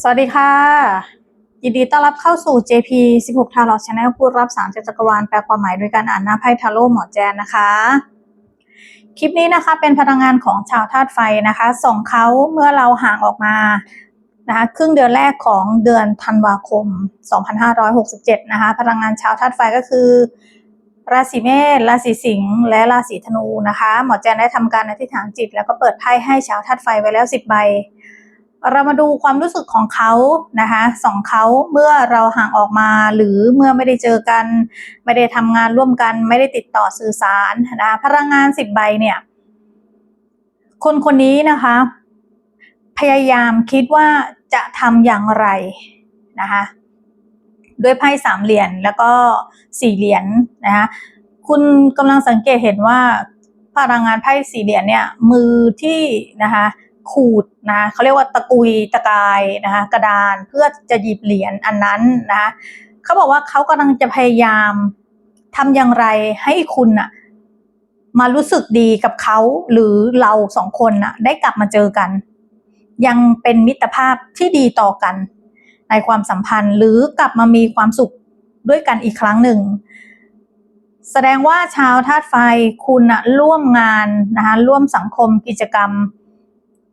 สวัสดีค่ะ ยินดีต้อนรับเข้าสู่ JP 16 Tarot Channel ผู้รับสารจากจักรวาลแปลความหมายโดยการอ่านหน้าไพ่ทาโร่หมอแจนนะคะ คลิปนี้นะคะเป็นพลังงานของชาวธาตุไฟนะคะ ส่งเขาเมื่อเราห่างออกมานะคะครึ่งเดือนแรกของเดือนธันวาคม 2567 นะคะ พลังงานชาวธาตุไฟก็คือ ราศีเมษ ราศีสิงห์ และราศีธนูนะคะ หมอแจนได้ทำการอธิษฐานจิต แล้วก็เปิดไพ่ให้ชาวธาตุไฟไว้แล้ว 10 ใบ เรามาดูความรู้สึกของเขานะคะสองเขาเมื่อเราห่างออกมา หรือเมื่อไม่ได้เจอกัน ไม่ได้ทำงานร่วมกัน ไม่ได้ติดต่อสื่อสารนะคะพลังงานสิบใบเนี่ย คนคนนี้นะคะ พยายามคิดว่าจะทำอย่างไรนะคะด้วยไพ่สามเหรียญแล้วก็สี่เหรียญนะคะคุณกำลังสังเกตเห็นว่าพลังงานไพ่สี่เหรียญเนี่ยมือที่นะคะ ขูดนะเขาเรียกว่าตะกุยตะกายนะคะกระดานเพื่อจะหยิบเหรียญอันนั้นนะเขาบอกว่าเขากำลังจะพยายามทำอย่างไรให้คุณน่ะมารู้สึกดีกับเขาหรือเราสองคนน่ะได้กลับมาเจอกัน ยังเป็นมิตรภาพที่ดีต่อกัน ในความสัมพันธ์หรือกลับมามีความสุขด้วยกันอีกครั้งหนึ่ง แสดงว่าชาวธาตุไฟคุณน่ะร่วมงานนะคะร่วมสังคมกิจกรรม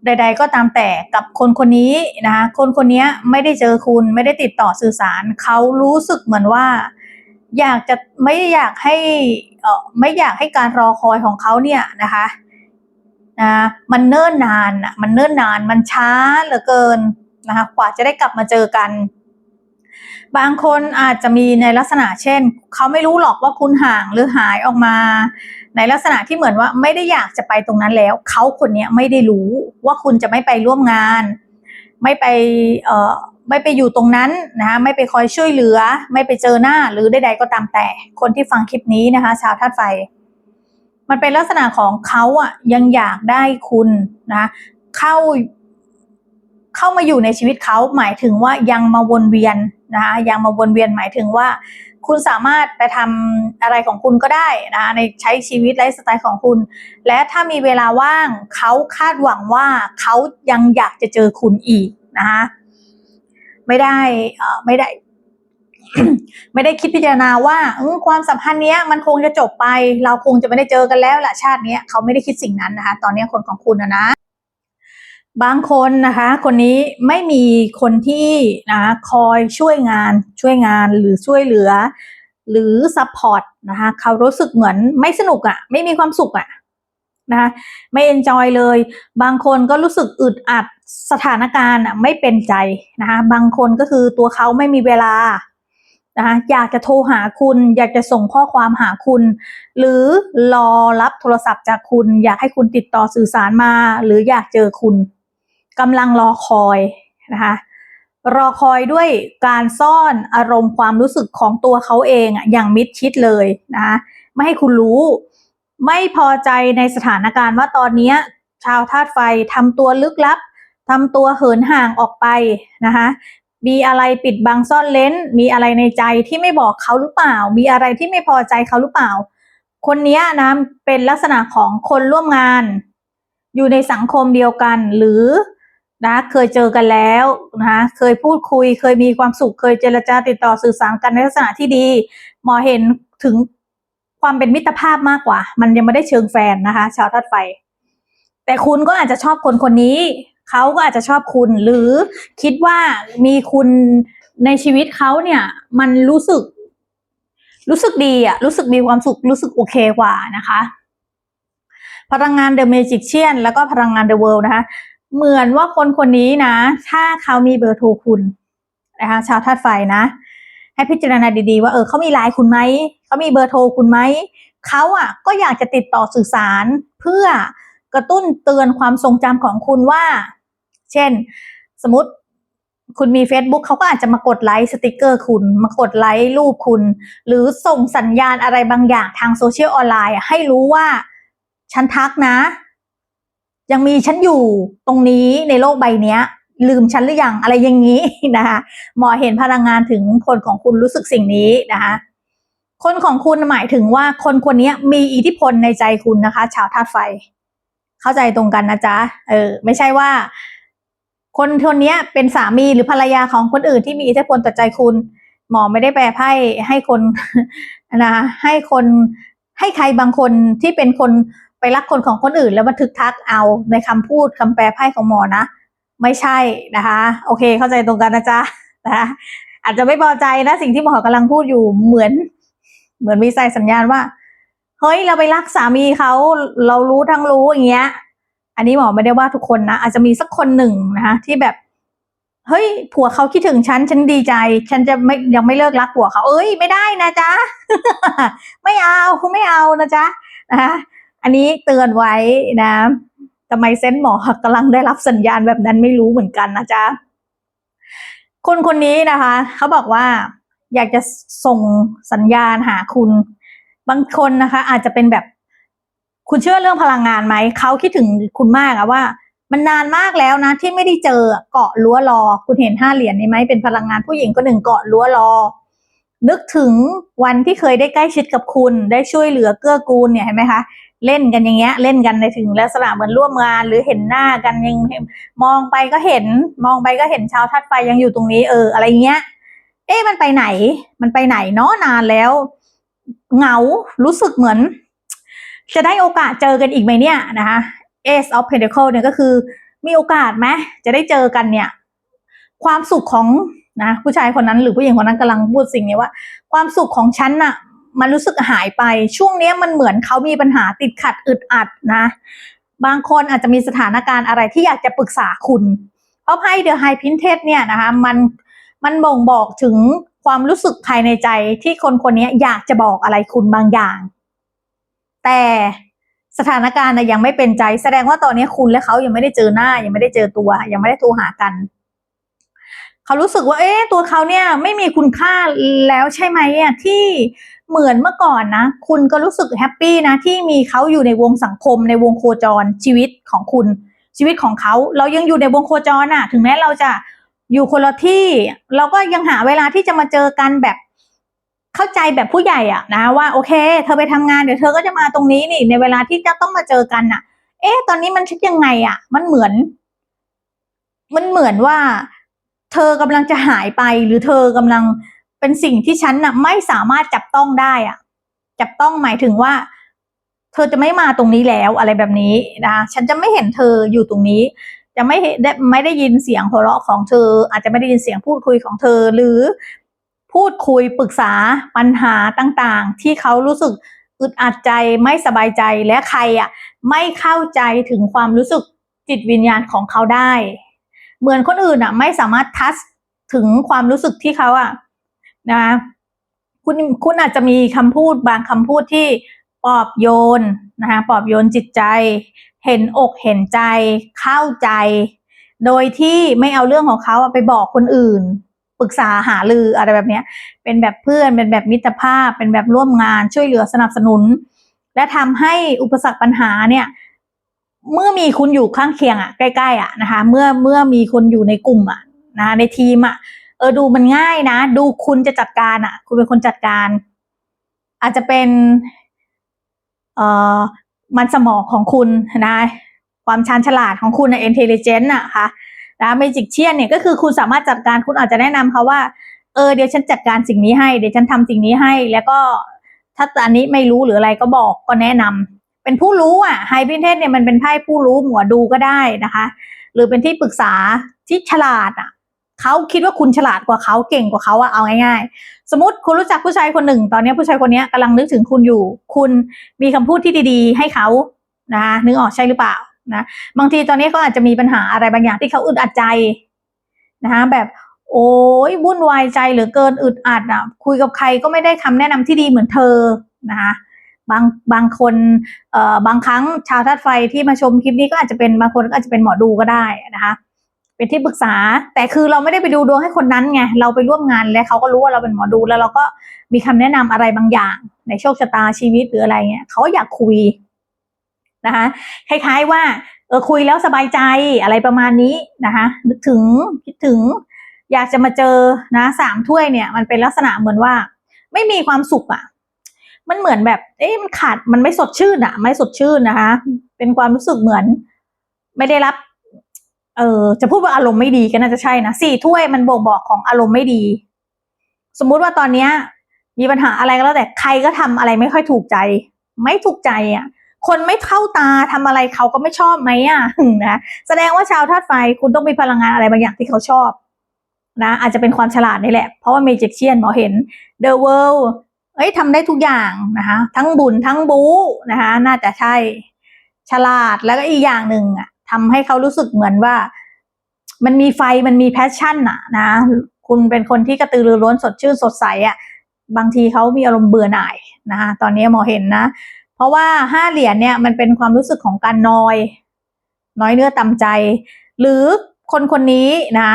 ใด ๆ ก็ตามแต่กับคนคนนี้นะคะคนคนนี้ไม่ได้เจอคุณไม่ได้ติดต่อสื่อสาร เขารู้สึกเหมือนว่า อยากจะไม่อยากให้เออไม่อยากให้การรอคอยของเขาเนี่ยนะคะนะมันเนิ่นนานอะมันเนิ่นนานมันช้าเหลือเกินนะคะกว่าจะได้กลับมาเจอกัน บางคนอาจจะมีในลักษณะเช่น เขาไม่รู้หรอกว่าคุณห่างหรือหายออกมา ในลักษณะที่เหมือนว่าไม่ได้อยากจะไปตรงนั้นแล้ว เขาคนนี้ไม่ได้รู้ว่าคุณจะไม่ไปร่วมงาน ไม่ไปเอ่อไม่ไปอยู่ตรงนั้นนะคะไม่ไปคอยช่วยเหลือ ไม่ไปเจอหน้าหรือใดๆก็ตามแต่ คนที่ฟังคลิปนี้นะคะ ชาวธาตุไฟ มันเป็นลักษณะของเขาอะยังอยากได้คุณนะเข้าเข้ามาอยู่ในชีวิตเขาหมายถึงว่ายังมาวนเวียน นะคะยังมาวนเวียนหมายถึงว่า คุณสามารถไปทำอะไรของคุณก็ได้นะคะในใช้ชีวิตไลฟ์สไตล์ของคุณ และถ้ามีเวลาว่างเขาคาดหวังว่าเขายังอยากจะเจอคุณอีกนะคะไม่ได้อ่อไม่ได้ ไม่ได้คิดพิจารณาว่าความสัมพันธ์นี้มันคงจะจบไป เราคงจะไม่ได้เจอกันแล้วละชาติเนี้ยเขาไม่ได้คิดสิ่งนั้นนะคะ ตอนนี้คนของคุณนะนะ บางคนนะคะ คนนี้ไม่มีคนที่นะคอยช่วยงานช่วยงานหรือช่วยเหลือ หรือซัพพอร์ตนะคะเขารู้สึกเหมือนไม่สนุกอะ่ะ ไม่มีความสุขอะ่ะนะคะไม่เอนจอยเลย บางคนก็รู้สึกอึดอัดสถานการณ์อะไม่เป็นใจนะคะบางคนก็คือตัวเขาไม่มีเวลานะคะอยากจะโทรหาคุณ อยากจะส่งข้อความหาคุณ หรือรอรับโทรศัพท์จากคุณ อยากให้คุณติดต่อสื่อสารมา หรืออยากเจอคุณ กำลังรอคอยนะคะรอคอยด้วยการซ่อนอารมณ์ความรู้สึกของตัวเขาเองอะอย่างมิดชิดเลยนะคะไม่ให้คุณรู้ ไม่พอใจในสถานการณ์ว่าตอนนี้ชาวธาตุไฟทำตัวลึกลับทำตัวเหินห่างออกไปนะคะมีอะไรปิดบังซ่อนเลนมีอะไรในใจที่ไม่บอกเขาหรือเปล่า มีอะไรที่ไม่พอใจเขาหรือเปล่า คนนี้นะเป็นลักษณะของคนร่วมงาน อยู่ในสังคมเดียวกันหรือ นะเคยเจอกันแล้วนะคะเคยพูดคุย เคยมีความสุข เคยเจรจาติดต่อสื่อสารกันในลักษณะที่ดี หมอเห็นถึงความเป็นมิตรภาพมากกว่า มันยังไม่ได้เชิงแฟนนะคะ ชาวธาตุไฟ แต่คุณก็อาจจะชอบคนคนนี้ เขาก็อาจจะชอบคุณ หรือคิดว่ามีคุณในชีวิตเขาเนี่ย มันรู้สึก รู้สึกดีอะรู้สึกมีความสุข รู้สึกโอเคกว่านะคะ พลังงานเดอะเมจิกเชียนแล้วก็พลังงานเดอะเวิลด์นะคะ เหมือนว่าคนคนนี้นะ ถ้าเขามีเบอร์โทรคุณนะคะชาวธาตุไฟนะ ให้พิจารณาดีๆ ว่าเออเขามีไลน์คุณไหมเขามีเบอร์โทรคุณไหมเขาอะก็อยากจะติดต่อสื่อสารเพื่อกระตุ้นเตือนความทรงจำของคุณว่า เช่น สมมติคุณมี Facebook เขาก็อาจจะมากดไลค์สติกเกอร์คุณ มากดไลค์รูปคุณ หรือส่งสัญญาณอะไรบางอย่างทางโซเชียลออนไลน์ให้รู้ว่า ฉันทักนะ ยังมีฉันอยู่ตรงนี้ในโลกใบเนี้ย ลืมฉันหรือยังอะไรอย่างนี้นะคะหมอเห็นพลังงานถึงคนของคุณรู้สึกสิ่งนี้นะคะคนของคุณหมายถึงว่าคนคนนี้มีอิทธิพลในใจคุณนะคะ ชาวธาตุไฟ เข้าใจตรงกันนะจ๊ะเออ ไม่ใช่ว่า คนคนนี้เป็นสามีหรือภรรยาของคนอื่นที่มีอิทธิพลต่อใจคุณ หมอไม่ได้แปลไพ่ให้คนนะให้คนให้ใครบางคนที่เป็นคน ไปรักคนของคนอื่นแล้วบันทึกทักเอาในคำพูดคำแปลไพ่ของหมอนะ ไม่ใช่นะคะ โอเค เข้าใจตรงกันนะจ๊ะนะคะอาจจะไม่พอใจนะสิ่งที่หมอกำลังพูดอยู่เหมือน เหมือนมีใส่สัญญาณว่าเฮ้ยเราไปรักสามีเขาเรารู้ทั้งรู้อย่างเงี้ย อันนี้หมอไม่ได้ว่าทุกคนนะอาจจะมีสักคนหนึ่งนะคะที่แบบเฮ้ยผัวเขาคิดถึงฉันฉันดีใจ ฉันจะไม่ยังไม่เลิกรักผัวเขาเอ้ยไม่ได้นะจ๊ะ ไม่เอาไม่เอานะจ๊ะนะคะ อันนี้เตือนไว้นะทำไมเซนหมอกำลังได้รับสัญญาณแบบนั้นไม่รู้เหมือนกันนะจ๊ะคนคนนี้นะคะ เขาบอกว่าอยากจะส่งสัญญาณหาคุณ บางคนนะคะ อาจจะเป็นแบบ คุณเชื่อเรื่องพลังงานไหม เขาคิดถึงคุณมากอะว่า มันนานมากแล้วนะ ที่ไม่ได้เจอเกาะรั้วรอ คุณเห็นห้าเหรียญนี้ไหมเป็นพลังงานผู้หญิงคนหนึ่งเกาะรั้วรอ นึกถึงวันที่เคยได้ใกล้ชิดกับคุณ ได้ช่วยเหลือเกื้อกูลเนี่ยเห็นไหมคะ เล่นกันอย่างเงี้ย เล่นกันในถึงลักษณะเหมือนร่วมงานหรือเห็นหน้ากันยังมองไปก็เห็น มองไปก็เห็นชาวทัดไฟยังอยู่ตรงนี้เอออะไรเงี้ย เอ๊ะมันไปไหน มันไปไหนเนาะนานแล้ว เหงารู้สึกเหมือน จะได้โอกาสเจอกันอีกไหมเนี่ยนะคะ Ace of Pentacle เนี่ยก็คือ มีโอกาสไหมจะได้เจอกันเนี่ย ความสุขของนะผู้ชายคนนั้นหรือผู้หญิงคนนั้นกำลังพูดสิ่งนี้ว่า ความสุขของฉันน่ะ มันรู้สึกหายไป ช่วงนี้มันเหมือนเขามีปัญหาติดขัดอึดอัดนะ บางคนอาจจะมีสถานการณ์อะไรที่อยากจะปรึกษาคุณ เพราะไพ่เดอะไฮพินเทสเนี่ยนะคะมันมันบ่งบอกถึงความรู้สึกภายในใจที่คนคนนี้อยากจะบอกอะไรคุณบางอย่าง แต่สถานการณ์นะยังไม่เป็นใจ แสดงว่าตอนนี้คุณและเขายังไม่ได้เจอหน้า ยังไม่ได้เจอตัว ยังไม่ได้โทรหากัน เขารู้สึกว่า เอ๊ะตัวเขาเนี่ยไม่มีคุณค่าแล้วใช่ไหมอะที่ เหมือนเมื่อก่อนนะ คุณก็รู้สึกแฮปปี้นะ ที่มีเขาอยู่ในวงสังคม ในวงโคจรชีวิตของคุณ ชีวิตของเขาเรายังอยู่ในวงโคจรน่ะถึงแม้เราจะอยู่คนละที่ เราก็ยังหาเวลาที่จะมาเจอกันแบบเข้าใจแบบผู้ใหญ่อะนะว่าโอเค เธอไปทำงานเดี๋ยวเธอก็จะมาตรงนี้นี่ ในเวลาที่จะต้องมาเจอกันน่ะเอ๊ะ ตอนนี้มันคิดยังไงอะมันเหมือน มันเหมือนว่า เธอกำลังจะหายไปหรือเธอกำลัง เป็นสิ่งที่ฉันน่ะไม่สามารถจับต้องได้อะจับต้องหมายถึงว่า เธอจะไม่มาตรงนี้แล้วอะไรแบบนี้นะฉันจะไม่เห็นเธออยู่ตรงนี้ จะไม่ได้ไม่ได้ยินเสียงหัวเราะของเธอ อาจจะไม่ได้ยินเสียงพูดคุยของเธอ หรือพูดคุยปรึกษาปัญหาต่างๆ ที่เขารู้สึกอึดอัดใจไม่สบายใจและใครอะไม่เข้าใจถึงความรู้สึกจิตวิญญาณของเขาได้ เหมือนคนอื่นอะ ไม่สามารถทัชถึงความรู้สึกที่เขาอะ นะคุณคุณอาจจะมีคำพูดบางคำพูดที่ปลอบโยนนะคะปลอบโยนจิตใจ เห็นอกเห็นใจเข้าใจ โดยที่ไม่เอาเรื่องของเขาไปบอกคนอื่นปรึกษาหารืออะไรแบบนี้เป็นแบบเพื่อนเป็นแบบมิตรภาพ เป็นแบบร่วมงานช่วยเหลือสนับสนุน และทำให้อุปสรรคปัญหาเนี่ยเมื่อมีคุณอยู่ข้างเคียงอะใกล้ๆอะนะคะเมื่อเมื่อมีคนอยู่ในกลุ่มอะนะคะในทีมอะ เออดูมันง่ายนะ ดูคุณจะจัดการอะ คุณเป็นคนจัดการ อาจจะเป็น เอ่อมันสมองของคุณนะความชาญฉลาดของคุณนะ intelligent อะค่ะนะเมจิกเชียนเนี่ยก็คือคุณสามารถจัดการคุณอาจจะแนะนำเขาว่า เออเดี๋ยวฉันจัดการสิ่งนี้ให้ เดี๋ยวฉันทำสิ่งนี้ให้ แล้วก็ถ้าอันนี้ไม่รู้หรืออะไรก็บอกก็แนะนำเป็นผู้รู้อะไฮพินเทสเนี่ยมันเป็นไพ่ผู้รู้หมวดูก็ได้นะคะ หรือเป็นที่ปรึกษาที่ฉลาดอะ เขาคิดว่าคุณฉลาดกว่าเขาเก่งกว่าเขาอะเอาง่าย ๆ สมมติคุณรู้จักผู้ชายคนหนึ่ง ตอนนี้ผู้ชายคนนี้กำลังนึกถึงคุณอยู่ คุณมีคำพูดที่ดีๆ ให้เขานะคะนึกออกใช่หรือเปล่านะบางทีตอนนี้เขาอาจจะมีปัญหาอะไรบางอย่างที่เขาอึดอัดใจนะคะแบบโอ้ยวุ่นวายใจเหลือเกินอึดอัดอะ คุยกับใครก็ไม่ได้คำแนะนำที่ดีเหมือนเธอนะคะบางบางคนเอ่อบางครั้งชาวธาตุไฟที่มาชมคลิปนี้ก็อาจจะเป็นบางคนก็อาจจะเป็นหมอดูก็ได้นะคะ เป็นที่ปรึกษา แต่คือเราไม่ได้ไปดูดวงให้คนนั้นไงเราไปร่วมงานแล้วเขาก็รู้ว่าเราเป็นหมอดูแล้วเราก็มีคำแนะนำอะไรบางอย่าง ในโชคชะตาชีวิตหรืออะไรเงี้ยเขาอยากคุยนะคะคล้ายๆว่าเออคุยแล้วสบายใจอะไรประมาณนี้นะคะนึกถึงคิดถึง อยากจะมาเจอนะสามถ้วยเนี่ย มันเป็นลักษณะเหมือนว่า ไม่มีความสุขอะ่ะ มันเหมือนแบบ เอ๊ะมันขาดมันไม่สดชื่นอะ่ะ ไม่สดชื่นนะคะ เป็นความรู้สึกเหมือน ไม่ได้รับ เออจะพูดว่าอารมณ์ไม่ดีก็น่าจะใช่นะสี่ถ้วยมันบ่งบอกของอารมณ์ไม่ดี สมมุติว่าตอนเนี้ย มีปัญหาอะไรก็แล้วแต่ใครก็ทำอะไรไม่ค่อยถูกใจ ไม่ถูกใจอะ คนไม่เข้าตาทำอะไรเขาก็ไม่ชอบไหมอะนะแสดงว่าชาวธาตุไฟคุณต้องมีพลังงานอะไรบางอย่างที่เขาชอบ นะอาจจะเป็นความฉลาดนี่แหละ เพราะว่าเมจิกเชียนหมอเห็น The World เอ้ยทำได้ทุกอย่างนะคะทั้งบุญทั้งบูนะคะน่าจะใช่ฉลาดแล้วก็อีกอย่างหนึ่งอะ ทำให้เขารู้สึกเหมือนว่า มันมีไฟมันมีแพชชั่นอะนะ คุณเป็นคนที่กระตือรือร้นสดชื่นสดใสอะบางทีเขามีอารมณ์เบื่อหน่ายนะคะตอนนี้หมอเห็นนะ เพราะว่าห้าเหรียญเนี่ยมันเป็นความรู้สึกของการนอย น้อยเนื้อต่ำใจ หรือคนคนนี้นะ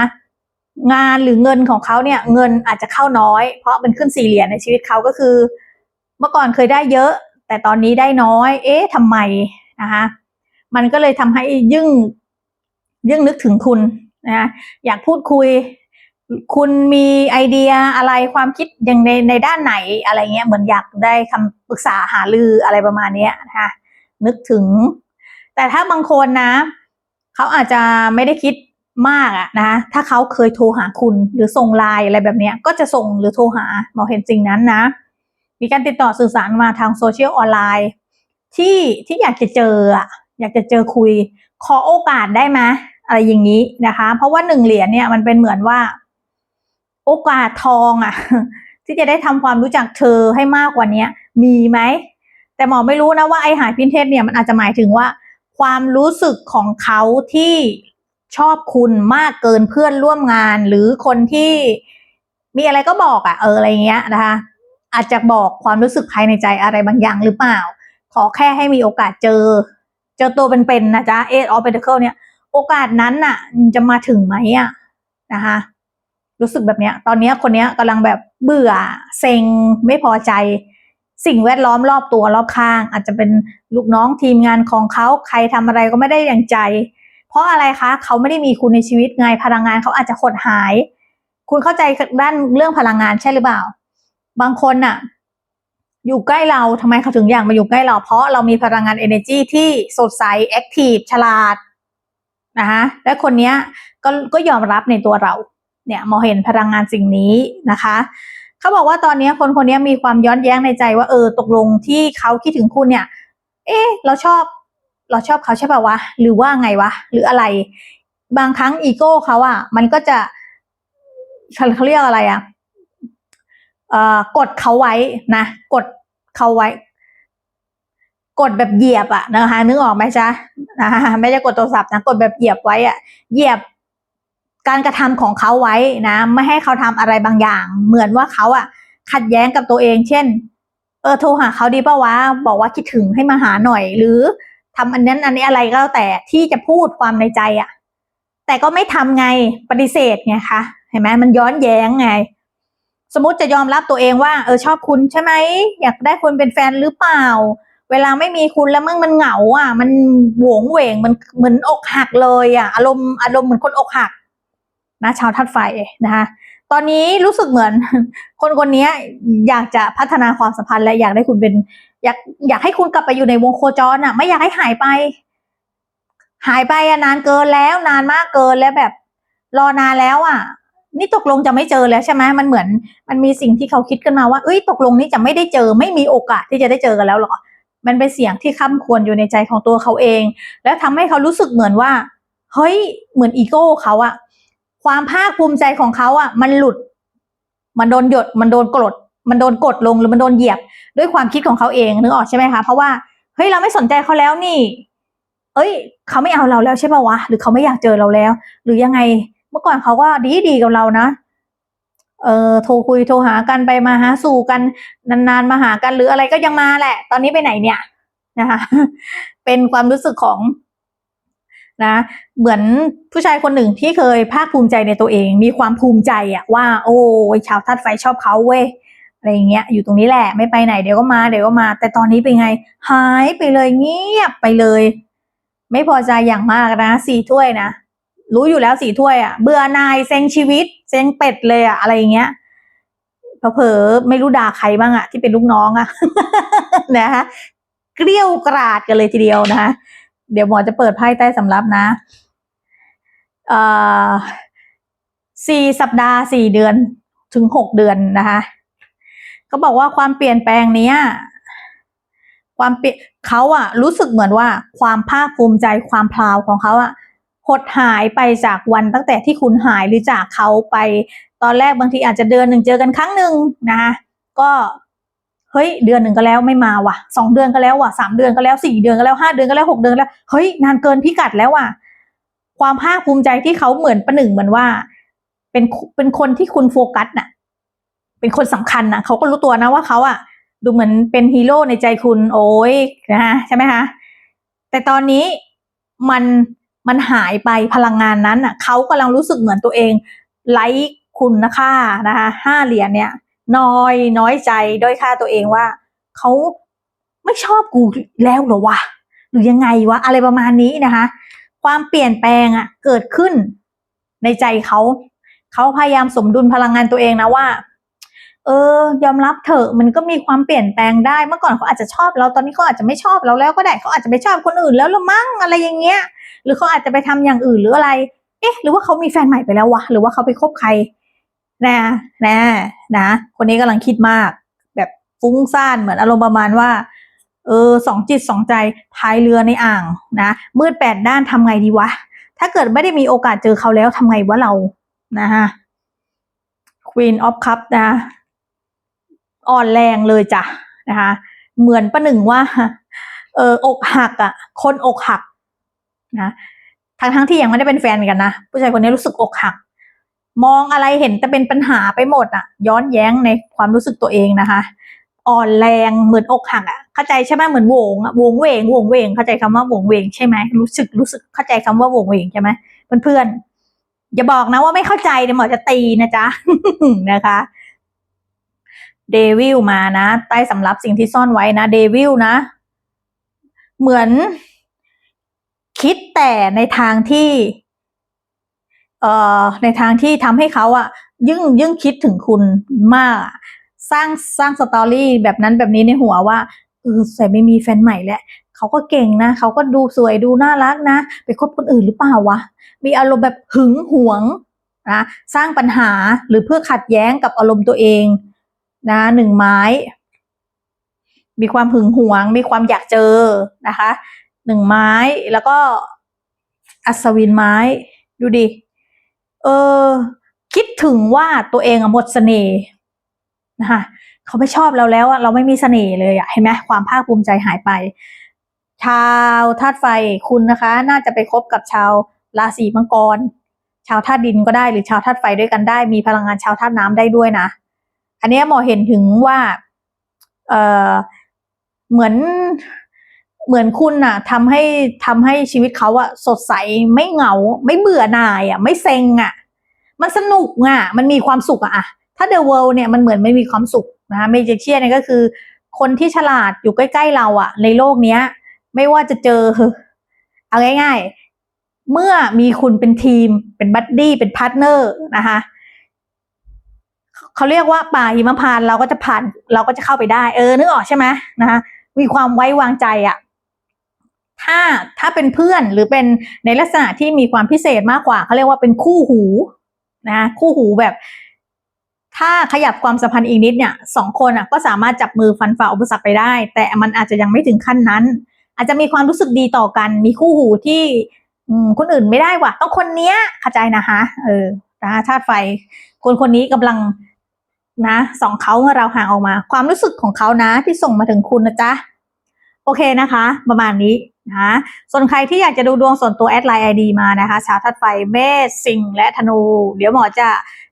งานหรือเงินของเขาเนี่ยเงินอาจจะเข้าน้อย เพราะมันขึ้นสี่เหรียญในชีวิตเขาก็คือ เมื่อก่อนเคยได้เยอะ แต่ตอนนี้ได้น้อย เอ๊ะทำไมนะคะ มันก็เลยทำให้ยิ่งยิ่งนึกถึงคุณนะอยากพูดคุย คุณมีไอเดียอะไรความคิดอยังในในด้านไหนอะไรเงี้ยเหมือนอยากได้คำปรึกษาหารืออะไรประมาณนี้นะคะนึกถึง แต่ถ้าบางคนนะ เขาอาจจะไม่ได้คิดมากอะนะถ้าเขาเคยโทรหาคุณหรือส่งไลน์อะไรแบบนี้ก็จะส่งหรือโทรหาหมอเห็นจริงนั้นนะ มีการติดต่อสื่อสารมาทางโซเชียลออนไลน์ที่ที่อยากจะเจออะ อยากจะเจอคุย ขอโอกาสได้ไหมอะไรอย่างนี้นะคะ เพราะว่าหนึ่งเหรียญเนี่ยมันเป็นเหมือนว่า โอกาสทองอะที่จะได้ทำความรู้จักเธอให้มากกว่านี้มีไหม แต่หมอไม่รู้นะว่าไอหายพินเทสเนี่ยมันอาจจะหมายถึงว่า ความรู้สึกของเขาที่ชอบคุณมากเกินเพื่อนร่วมงาน หรือคนที่มีอะไรก็บอกอะเอออะไรเงี้ยนะคะ อาจจะบอกความรู้สึกภายในใจอะไรบางอย่างหรือเปล่า ขอแค่ให้มีโอกาสเจอ จอตัวเป็นๆนะจ๊ะเอ of อ e เ t เ c l e เนี่ยโอกาสนั้นน่ะ จะมาถึงไหมอะนะคะรู้สึกแบบเนี้ย ตอนนี้คนเนี้ยกำลังแบบเบื่อเซ็งไม่พอใจ สิ่งแวดล้อมรอบตัวรอบข้าง อาจจะเป็นลูกน้องทีมงานของเขาใครทำอะไรก็ไม่ได้อย่างใจ เพราะอะไรคะเขาไม่ได้มีคุณในชีวิตไงพลังงานเขาอาจจะหดหาย คุณเข้าใจด้านเรื่องพลังงานใช่หรือเปล่า บางคนน่ะ อยู่ใกล้เราทำไมเขาถึงอยากมาอยู่ใกล้เรา เพราะเรามีพลังงาน energy ที่สดใสแอคทีฟฉลาดนะคะและคนเนี้ยก็ก็ยอมรับในตัวเรา เนี่ยมองเห็นพลังงานสิ่งนี้นะคะเขาบอกว่าตอนนี้คนคนนี้มีความย้อนแย้งในใจว่าเออตกลงที่เขาคิดถึงคุณเนี่ย เอ๊ะเราชอบเราชอบเขาใช่ป่าวะหรือว่าไงวะ หรืออะไร บางครั้งอีโก้เขาอะมันก็จะเขาเรียกอะไรอะเอ่อ กดเขาไว้นะ กดเขาไว้ กดแบบเหยียบอะนะคะนึกออกไหมจ๊ะนะคะไม่ใช่กดโทรศัพท์นะกดแบบเหยียบไว้อะเหยียบการกระทำของเขาไว้นะ ไม่ให้เขาทำอะไรบางอย่าง เหมือนว่าเขาอะขัดแย้งกับตัวเอง เช่น เออโทรหาเขาดีป่าวะบอกว่าคิดถึงให้มาหาหน่อย หรือทำอันนั้นอันนี้อะไรก็แล้วแต่ที่จะพูดความในใจอะแต่ก็ไม่ทำไงปฏิเสธไงคะเห็นไหมมันย้อนแย้งไง สมมติจะยอมรับตัวเองว่าเออชอบคุณใช่ไหมอยากได้คุณเป็นแฟนหรือเปล่า เวลาไม่มีคุณแล้วมึงมันเหงาอะ มันหวงเหวงมันเหมือนอกหักเลยอะ อารมณ์อารมณ์เหมือนคนอกหัก นะ ชาวทัดไฟนะคะตอนนี้รู้สึกเหมือน คนคนนี้อยากจะพัฒนาความสัมพันธ์และอยากได้คุณเป็น อยากอยากให้คุณกลับไปอยู่ในวงโคจรอะ ไม่อยากให้หายไป หายไปอะนานเกินแล้ว นานมากเกินแล้วแบบรอนานแล้วอะ นี่ตกลงจะไม่เจอแล้วใช่ไหมมันเหมือนมันมีสิ่งที่เขาคิดกันมาว่าเอ้ยตกลงนี่จะไม่ได้เจอ ไม่มีโอกาสที่จะได้เจอกันแล้วหรอ มันเป็นเสียงที่ค้ำควรอยู่ในใจของตัวเขาเอง แล้วทำให้เขารู้สึกเหมือนว่าเฮ้ยเหมือนอีโก้เขาอะความภาคภูมิใจของเขาอะมันหลุด มันโดนหยดมันโดนกดมันโดนกดลงหรือมันโดนเหยียบ ด้วยความคิดของเขาเองนึกออกใช่ไหมคะเพราะว่าเฮ้ยเราไม่สนใจเขาแล้วนี่ เอ้ย เขาไม่เอาเราแล้วใช่ป่าวะหรือเขาไม่อยากเจอเราแล้ว หรือยังไง เมื่อก่อนเขาก็ดีดีกับเรานะเออโทรคุยโทรหากันไปมาหาสู่กันนานๆมาหากันหรืออะไรก็ยังมาแหละ ตอนนี้ไปไหนเนี่ยนะคะเป็นความรู้สึกของนะเหมือนผู้ชายคนหนึ่งที่เคยภาคภูมิใจในตัวเอง มีความภูมิใจอะว่า โอ้ยชาวทัดไฟชอบเขาเว้ยอะไรเงี้ย อยู่ตรงนี้แหละไม่ไปไหนเดี๋ยวก็มาเดี๋ยวก็มา แต่ตอนนี้เป็นไง หายไปเลยเงียบไปเลย ไม่พอใจอย่างมากนะสี่ถ้วยนะ รู้อยู่แล้วสี่ถ้วยอะ่ะ เบื่อนายเซ็งชีวิต เซ็งเป็ดเลยอะ่ะ อะไรอย่างเงี้ยเผลอไม่รู้ด่าใครบ้างอะ่ะที่เป็นลูกน้องอะ่ะนะคะเกลี้ยวกราดกันเลยทีเดียวนะคะเดี๋ยวหมอจะเปิดไพ่ใต้สำรับนะเอ่อสี่สัปดาห์สี่เดือนถึงหกเดือนนะคะก็บอกว่าความเปลี่ยนแปลงเนี้ย ความเปลี่ยนเขาอะรู้สึกเหมือนว่าความภาคภูมิใจความพราวของเขาอะ หดหายไปจากวันตั้งแต่ที่คุณหายหรือจากเขาไป ตอนแรกบางทีอาจจะเดือนหนึ่งเจอกันครั้งหนึ่งนะคะก็เฮ้ยเดือนหนึ่งก็แล้วไม่มาว่ะสองเดือนก็แล้วว่ะสามเดือนก็แล้วสี่เดือนก็แล้วห้าเดือนก็แล้วหกเดือนแล้วเฮ้ยนานเกินพิกัดแล้วว่ะความภาคภูมิใจที่เขาเหมือนประหนึ่งเหมือนว่า เป็นเป็นคนที่คุณโฟกัสน่ะ เป็นคนสำคัญน่ะเขาก็รู้ตัวนะว่าเขาอะดูเหมือนเป็นฮีโร่ในใจคุณโอ้ยนะฮะใช่ไหมคะแต่ตอนนี้มัน มันหายไปพลังงานนั้นอะเขากำลังรู้สึกเหมือนตัวเองไร้คุณค่านะคะห้าเหรียญเนี่ยน้อยน้อยใจด้อยค่าตัวเองว่าเขาไม่ชอบกูแล้วหรอวะหรือยังไงวะอะไรประมาณนี้นะคะ ความเปลี่ยนแปลงอะเกิดขึ้นในใจเขาเขาพยายามสมดุลพลังงานตัวเองนะว่า เออยอมรับเถอะมันก็มีความเปลี่ยนแปลงได้เมื่อก่อนเขาอาจจะชอบเราตอนนี้เขาอาจจะไม่ชอบเราแล้วก็ได้เขาอาจจะไปชอบคนอื่นแล้วละมั้งอะไรอย่างเงี้ย หรือเขาอาจจะไปทำอย่างอื่นหรืออะไร เอ๊ะ หรือว่าเขามีแฟนใหม่ไปแล้ววะหรือว่าเขาไปคบใครนะนะนะ คนนี้กำลังคิดมาก แบบฟุ้งซ่านเหมือนอารมณ์ประมาณว่า เออสองจิตสองใจพายเรือในอ่างนะมืดแปดด้านทำไงดีวะถ้าเกิดไม่ได้มีโอกาสเจอเขาแล้วทำไงวะเรานะฮะ Queen of Cup นะ อ่อนแรงเลยจ้ะนะคะ เหมือนประหนึ่งว่า เอออกหักอะ คนอกหักนะทั้งทั้งที่ยังไม่ได้เป็นแฟนกันนะผู้ชายคนนี้รู้สึกอกหัก มองอะไรเห็นแต่เป็นปัญหาไปหมดอะ ย้อนแย้งในความรู้สึกตัวเองนะคะ อ่อนแรงเหมือนอกหักอะเข้าใจใช่ไหมเหมือนโหวงอะโหวงเวงโหวงเวงเข้าใจคำว่าโหวงเวงใช่ไหมรู้สึกรู้สึกเข้าใจคำว่าโหวงเวงใช่ไหมเพื่อนๆอย่าบอกนะว่าไม่เข้าใจเดี๋ยวหมอจะตีนะจ๊ะนะคะ เดวิลมานะ ใต้สำรับสิ่งที่ซ่อนไว้นะเดวิลนะ เหมือนคิดแต่ในทางที่ เอ่อ ในทางที่ทำให้เขาอะยิ่งยิ่งคิดถึงคุณมาก สร้างสร้างสตอรี่แบบนั้นแบบนี้ในหัวว่าเออใส่ไม่มีแฟนใหม่แล้วเขาก็เก่งนะเขาก็ดูสวยดูน่ารักนะ ไปคบคนอื่นหรือเปล่าวะ มีอารมณ์แบบหึงหวงนะสร้างปัญหาหรือเพื่อขัดแย้งกับอารมณ์ตัวเอง นะหนึ่งไม้ มีความหึงหวง มีความอยากเจอนะคะหนึ่งไม้แล้วก็อัศวินไม้ ดูดิ เออ คิดถึงว่าตัวเองอะหมดเสน่ห์นะคะเขาไม่ชอบเราแล้วอะเราไม่มีเสน่ห์เลยอะเห็นไหมความภาคภูมิใจหายไป ชาวธาตุไฟคุณนะคะ น่าจะไปคบกับชาวราศีมังกร ชาวธาตุดินก็ได้หรือชาวธาตุไฟด้วยกันได้ มีพลังงานชาวธาตุน้ำได้ด้วยนะ อันนี้หมอเห็นถึงว่า เออเหมือนเหมือนคุณน่ะทำให้ทำให้ชีวิตเขาอะสดใสไม่เหงา ไม่เบื่อหน่ายอะไม่เซ็งอะมันสนุกอะมันมีความสุขอะอะถ้าเดอะเวิลด์เนี่ยมันเหมือนไม่มีความสุขนะคะเมจิเชียเนี่ยก็คือ คนที่ฉลาดอยู่ใกล้ ๆ เราอะในโลกเนี้ย ไม่ว่าจะเจอ เอาง่าย ๆ เมื่อมีคุณเป็นทีมเป็นบัดดี้เป็นพาร์ทเนอร์นะคะ เขาเรียกว่าป่าหิมพานต์เราก็จะผ่านเราก็จะเข้าไปได้เออนึกออกใช่ไหมนะคะมีความไว้วางใจอะถ้าถ้าเป็นเพื่อนหรือเป็นในลักษณะที่มีความพิเศษมากกว่าเขาเรียกว่าเป็นคู่หูนะคู่หูแบบ ถ้าขยับความสัมพันธ์อีกนิดเนี่ยสองคนอะก็สามารถจับมือฟันฝ่าอุปสรรคไปได้ แต่มันอาจจะยังไม่ถึงขั้นนั้น อาจจะมีความรู้สึกดีต่อกัน มีคู่หูที่คนอื่นไม่ได้ว่ะต้องคนเนี้ยเข้าใจนะคะเออนะธาตุไฟ คนคนนี้กำลัง นะส่องเขาเมื่อเราห่างออกมา ความรู้สึกของเขานะ ที่ส่งมาถึงคุณนะจ๊ะ โอเคนะคะ ประมาณนี้นะส่วนใครที่อยากจะดูดวงส่วนตัวแอดไลน์ไอดีมานะคะ ชาวธาตุไฟเมษสิงและธนู เดี๋ยวหมอจะ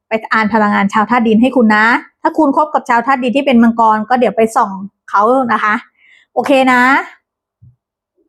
ไปอ่านพลังงานชาวธาตุดินให้คุณนะ ถ้าคุณคบกับชาวธาตุดินที่เป็นมังกร ก็เดี๋ยวไปส่องเขานะคะ โอเคนะ